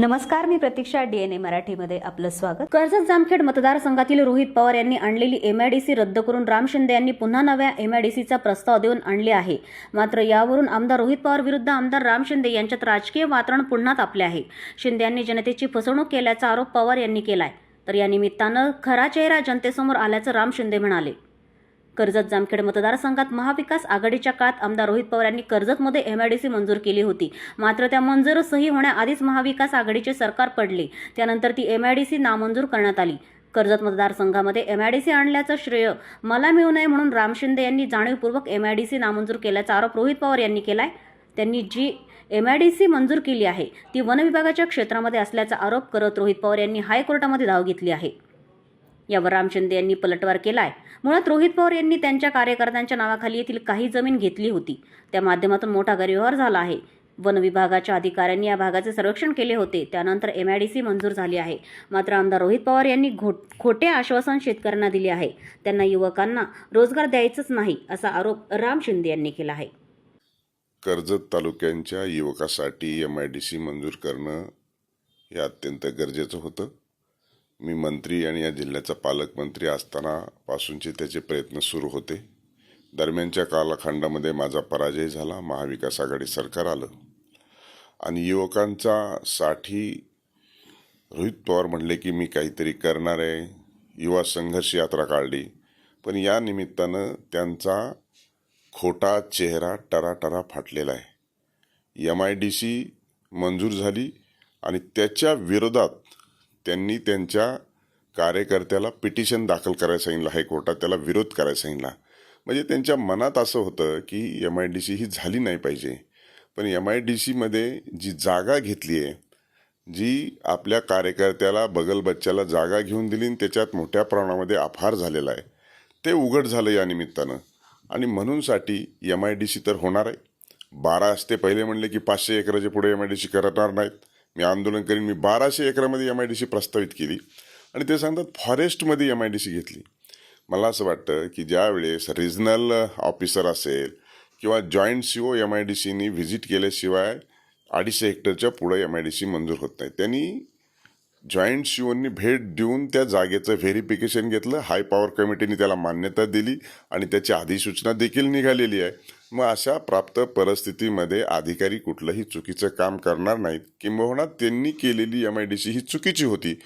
नमस्कार मी प्रतीक्षा डीएनए मराठीमध्ये आपलं स्वागत. कर्जत जामखेड मतदारसंघातील रोहित पवार यांनी आणलेली एमआयडीसी रद्द करून राम शिंदे यांनी पुन्हा नव्या एमआयडीसीचा प्रस्ताव देऊन आणले आहे. मात्र यावरून आमदार रोहित पवार विरुद्ध आमदार राम शिंदे यांच्यात राजकीय वातावरण पुन्हा तापले आहे. शिंदे यांनी जनतेची फसवणूक केल्याचा आरोप पवार यांनी केलाय. तर या निमित्तानं खरा चेहरा जनतेसमोर आल्याचं राम शिंदे म्हणाले. कर्जत जामखेड मतदारसंघात महाविकास आघाडीच्या काळात आमदार रोहित पवार यांनी कर्जतमध्ये एमआयडीसी मंजूर केली होती. मात्र त्या मंजूर सही होण्याआधीच महाविकास आघाडीचे सरकार पडले. त्यानंतर ती एमआयडीसी नामंजूर करण्यात आली. कर्जत मतदारसंघामध्ये एमआयडीसी आणल्याचं श्रेय मला मिळू नये म्हणून राम शिंदे यांनी जाणीवपूर्वक एमआयडीसी नामंजूर केल्याचा आरोप रोहित पवार यांनी केलाय. त्यांनी जी एमआयडीसी मंजूर केली आहे ती वनविभागाच्या क्षेत्रामध्ये असल्याचा आरोप करत रोहित पवार यांनी हायकोर्टामध्ये धाव घेतली आहे. यावर राम शिंदे यांनी पलटवार केलाय. मुळात रोहित पवार यांनी त्यांच्या कार्यकर्त्यांच्या नावाखाली येथील काही जमीन घेतली होती. त्या माध्यमातून मोठा गैरव्यवहार झाला आहे. वन विभागाच्या अधिकाऱ्यांनी या भागाचे संरक्षण केले होते. त्यानंतर एम आय डी सी मंजूर झाली आहे. मात्र आमदार रोहित पवार यांनी घोट खोटे आश्वासन शेतकऱ्यांना दिले आहे. त्यांना युवकांना रोजगार द्यायचंच नाही असा आरोप राम शिंदे यांनी केला आहे. कर्जत तालुक्यांच्या युवकासाठी एम आय डी सी मंजूर करणं हे अत्यंत गरजेचं होतं. मी मंत्री आणि या जिल्ह्याचा पालकमंत्री असतानापासूनचे त्याचे प्रयत्न सुरू होते. दरम्यानच्या कालखंडामध्ये माझा पराजय झाला महाविकास आघाडी सरकार आलं. आणि युवकांचा साठी रोहित पवार म्हणले की मी काहीतरी करणार आहे युवा संघर्ष यात्रा काढली. पण या निमित्तानं त्यांचा खोटा चेहरा टराटरा फाटलेला आहे. एम आय डी सी मंजूर झाली आणि त्याच्या विरोधात त्यांनी त्यांच्या कार्यकर्त्याला पिटिशन दाखल करायला सांगितलं हायकोर्टात त्याला विरोध करायला सांगितला. म्हणजे त्यांच्या मनात असं होतं की एम आय डी सी ही झाली नाही पाहिजे. पण एम आय डी सीमध्ये जी जागा घेतली आहे जी आपल्या कार्यकर्त्याला बगल बच्च्याला जागा घेऊन दिली आणि त्याच्यात मोठ्या प्रमाणामध्ये अपहार झालेला आहे ते उघड झालं या निमित्तानं. आणि म्हणूनसाठी एम आय डी सी तर होणार आहे. बारा असते पहिले म्हणले की पाचशे एकराच्या पुढे एम आय डी सी करणार नाहीत. मी आंदोलन करीन. मी बाराशे एकरामध्ये एम आय डी सी प्रस्तावित केली आणि ते सांगतात फॉरेस्टमध्ये एम आय डी सी घेतली. मला असं वाटतं की ज्यावेळेस रिजनल ऑफिसर असेल किंवा joint C O M I D सीनी व्हिजिट केल्याशिवाय अडीचशे हेक्टरच्या पुढे एम आय डी सी मंजूर होत नाही. त्यांनी जॉईंट सीओनी भेट देऊन त्या जागेचं व्हेरिफिकेशन घेतलं. हाय पॉवर कमिटीने त्याला मान्यता दिली आणि त्याची अधिसूचना देखील निघालेली आहे. मग अशा प्राप्त परिस्थितीमध्ये अधिकारी कुठलंही चुकीचं काम करणार नाहीत. किंबहुना त्यांनी केलेली एम आय डी सी ही चुकीची होती.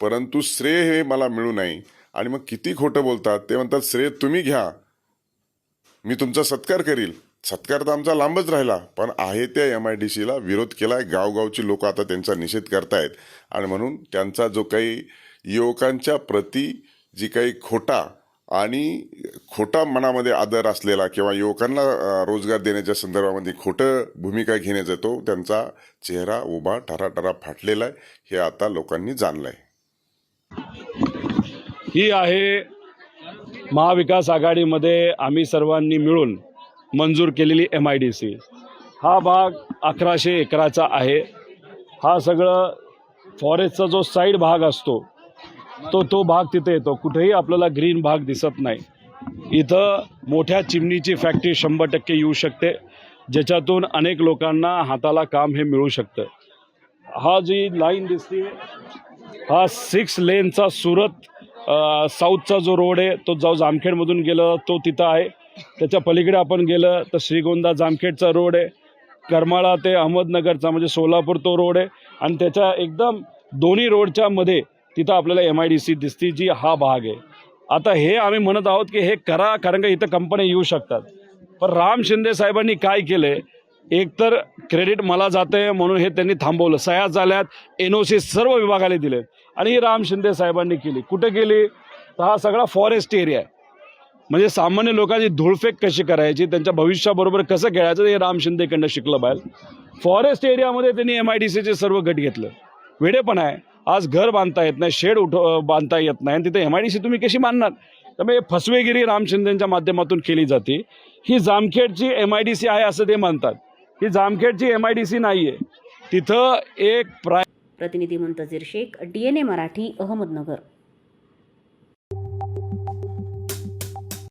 परंतु श्रेय हे मला मिळू नये. आणि मग किती खोटं बोलतात ते म्हणतात श्रेय तुम्ही घ्या. मी तुमचा सत्कार करील. सत्कार तर आमचा लांबच राहिला पण आहे त्या एम आय डी सीला विरोध केलाय गावगावची लोक आता त्यांचा निषेध करतायत. आणि म्हणून त्यांचा जो काही युवकांच्या प्रती जी काही खोटा आणि खोटा मनामध्ये आदर असलेला किंवा युवकांना रोजगार देण्याच्या संदर्भामध्ये खोटं भूमिका घेण्याचा तो त्यांचा चेहरा उभा ठराठरा फाटलेला आहे हे आता लोकांनी जाणलं आहे ही आहे महाविकास आघाडीमध्ये आम्ही सर्वांनी मिळून मंजूर केलेली एम आय डी सी हा भाग अकराशे एकराचा आहे. हा सगळं फॉरेस्टचा जो साईड भाग असतो तो तो भाग तिथे येतो. कुठेही आपल्याला ग्रीन भाग दिसत नाही. इथं मोठ्या चिमणीची फॅक्टरी शंभर टक्के येऊ शकते. ज्याच्यातून अनेक लोकांना हाताला काम हे मिळू शकतं. हा जी लाईन दिसते हा सिक्स लेनचा सुरत साऊथचा जो रोड आहे तो जो जामखेडमधून गेलं तो तिथं आहे. त्याच्या पलीकडे आपण गेलं तर श्रीगोंदा जामखेडचा रोड आहे. करमाळा ते अहमदनगरचा म्हणजे सोलापूर तो रोड आहे. आणि त्याच्या एकदम दोन्ही रोडच्या मध्ये तिथं आपल्याला एम आय डी सी दिसते जी हा भाग आहे. आता हे आम्ही म्हणत आहोत की हे करा कारण का इथं कंपन्या येऊ शकतात. पण राम शिंदे साहेबांनी काय केले एकतर क्रेडिट मला जाते म्हणून हे त्यांनी थांबवलं. सह्या झाल्यात एन ओ सी सर्व विभागाला दिले आणि ही राम शिंदे साहेबांनी केली. कुठे केली? तर हा सगळा फॉरेस्ट एरिया आहे. म्हणजे सामान्य लोकांची धूळफेक कशी करायची त्यांच्या भविष्याबरोबर कसं खेळायचं हे राम शिंदेकडनं शिकलं पाहिजे फॉरेस्ट एरियामध्ये त्यांनी एम आय डी सीचे सर्व गट घेतलं. वेडे पण आहे. आज घर बांधता येत नाही शेड उठ बांधता येत नाही. आणि तिथे एम आय डी सी तुम्ही कशी बांधणार त्यामुळे फसवेगिरी राम शिंदेच्या माध्यमातून केली जाते. ही जामखेडची एम आय डी सी आहे असं ते म्हणतात. ही जामखेडची एम आय डी सी नाही आहे तिथं एक प्राय प्रतिनिधी मुंतजीर शेख डीएनए मराठी अहमदनगर.